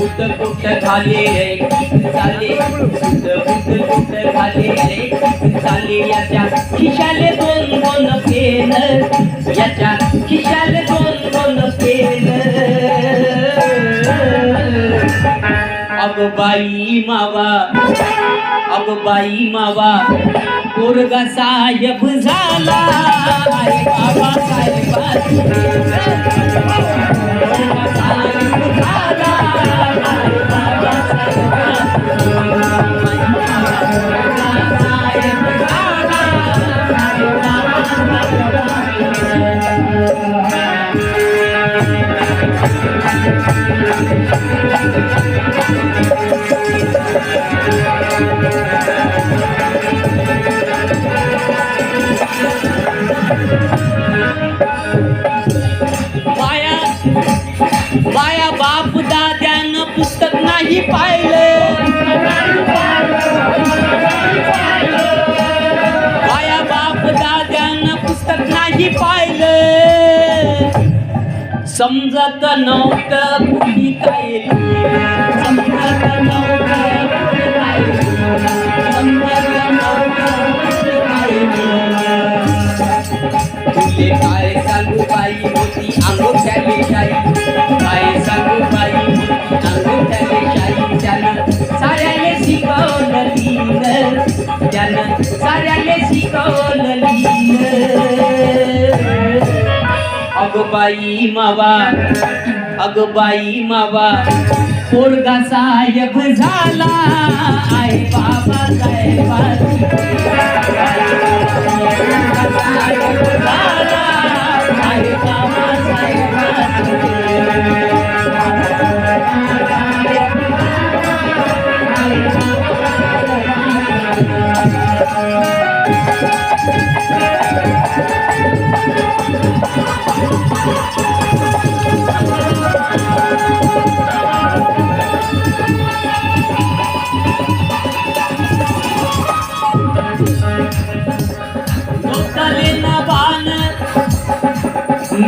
बुद्ध बुद्ध झाले रे? झाले बुद्ध बुद्ध बुद्ध झाले रे? झाले याच्या खिशाले दोन दोन फेन याच्या खिशाले दोन दोन फेन अग बाई मावा. अग बाई मावा. पोरगा साहेब झाला. बाबा साहेब समजत नव्हतं कुणी काय समजत नव्हतं कुणी काय समजत नव्हतं कुणी काय तुले काय सांगू बाई होती अंगोठ्याले शाई काय सांगू बाई होती शाई त्यानं साऱ्याले शिकवलं लिहिलं त्यानं साऱ्याले शिकवलं लिहिलं अगबाई मावा अगबाई मावा पोरगा साहेब झाला. आई बाबा साहेब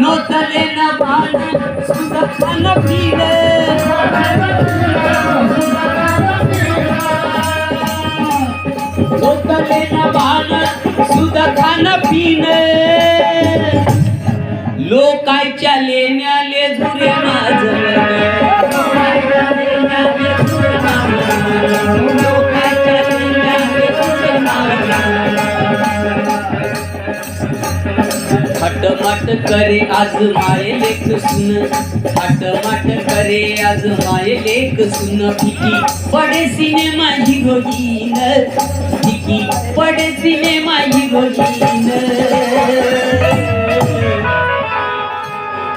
नोतले न बाण सुदर्शन पीर नोतले न बाण सुदर्शन पीन करे आज मायले लेख सुन. हटमट करे आज माये लेख सुन. फिकी पडे सिनेमा हिरोईन फिकी पडे सिनेमा हिरोईन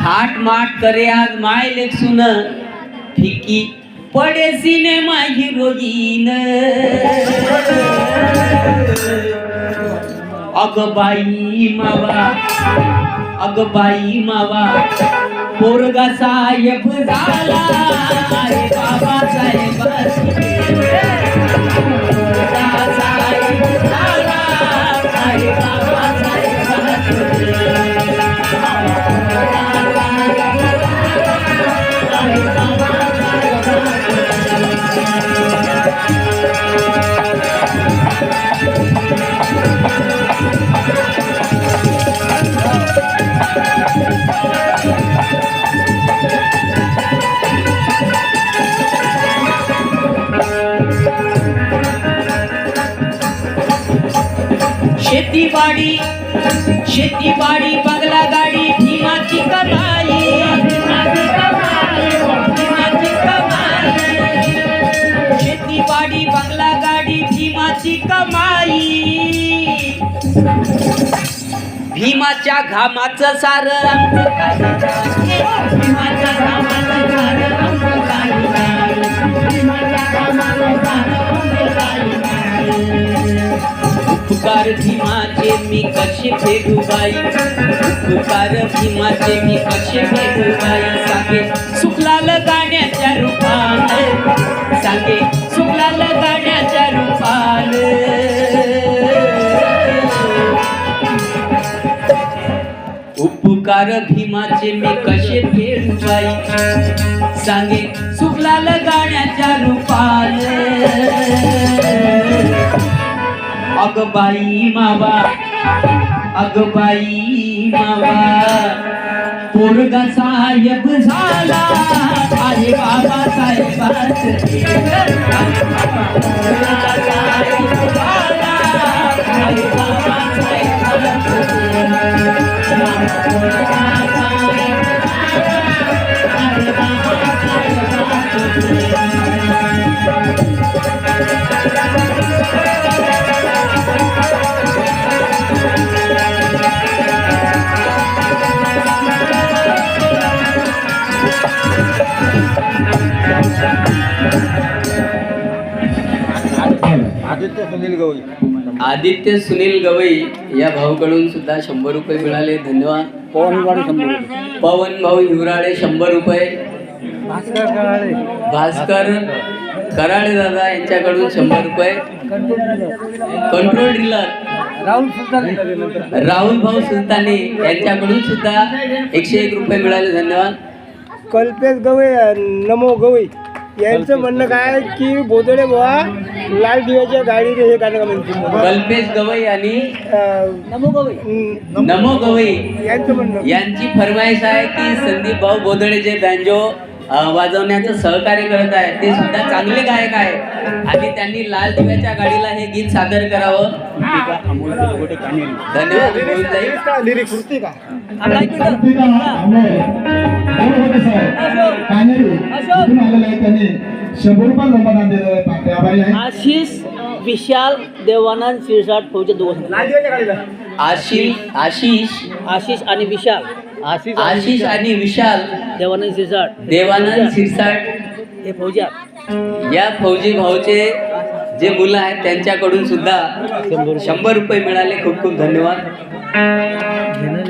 थाट माट करे आज मायले सुन. फिकी पडे सिनेमा हिरोईन अग बाई मावा अग बाई मावा. पोरगा साहेब झाला. बाबा साहेब शेतीवाडी बंगला गाडी भीमाची कमाई. शेती बाडी बंगला गाडी भीमाची कमाई. भीमाच्या घामाचं सार भीमाच्या घामाचं सार तुकार भीमाचे मी कसे फेडू बाई? तुकार भीमाचे मी कसे फेडू बाई? सांगे सुखलाल गाण्याच्या रूपान. सांगे सुखलाल गाण्याच्या रूपान. उपकार भीमाचे मी कसे फेडू बाई? सांगे सुखलाल गाण्याच्या रूपाल अग बाई मावा अग बाई मावा. पोरगा साहेब झाला अरे बाबा साहेब आदित्य सुनील गवई आदित्य सुनील गवई या भाऊकडून सुद्धा शंभर रुपये मिळाले. धन्यवाद. पवन शंभर रुपये. पवन भाऊ हिवराळे शंभर रुपये. भास्कर कराळे. भास्कर कराळे दादा यांच्याकडून शंभर रुपये. Control dealer. राहुल सुलतान. राहुल भाऊ सुलताने यांच्याकडून सुद्धा एकशे एक रुपये मिळाले. धन्यवाद. कल्पेश गवई नमो गवई. यांचं म्हणणं काय आहे की बोदडे बुवा लाल दिव्याच्या गाडीने हे गाणं का म्हणतील कल्पेश गवई आणि नमो गवई. नमो गवई. यांचं म्हणणं. यांची फरमाईश आहे की संदीप भाऊ बोदडे जे बँजो वाजवण्याचं सहकार्य करत आहे ते सुद्धा चांगले गायक आहे. आणि त्यांनी लाल दिव्याच्या गाडीला हे गीत सादर करावं. धन्यवाद. लिरिक्स का शंभर रुपये लोकांना दिलेलं आहे पाकळे आभारी आहे आशिष विशाल देवानंद शिरसाट फौजे गाडीला? आशिष आशिष. आशिष आणि विशाल. आशिष आशिष आणि विशाल. देवानंद शिरसाट. देवानंद शिरसाट. हे फौजा. या फौजी भाऊचे जे मुलं आहेत त्यांच्याकडून सुद्धा शंभर रुपये मिळाले. खूप खूप धन्यवाद.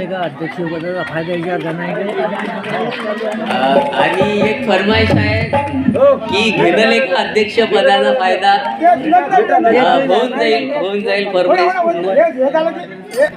का? अध्यक्ष पदाचा फायदा घ्या अ, आणि एक फरमाईश आहे की घेणलेख अध्यक्ष पदाचा फायदा होऊन जाईल होऊन जाईल फरमाईश.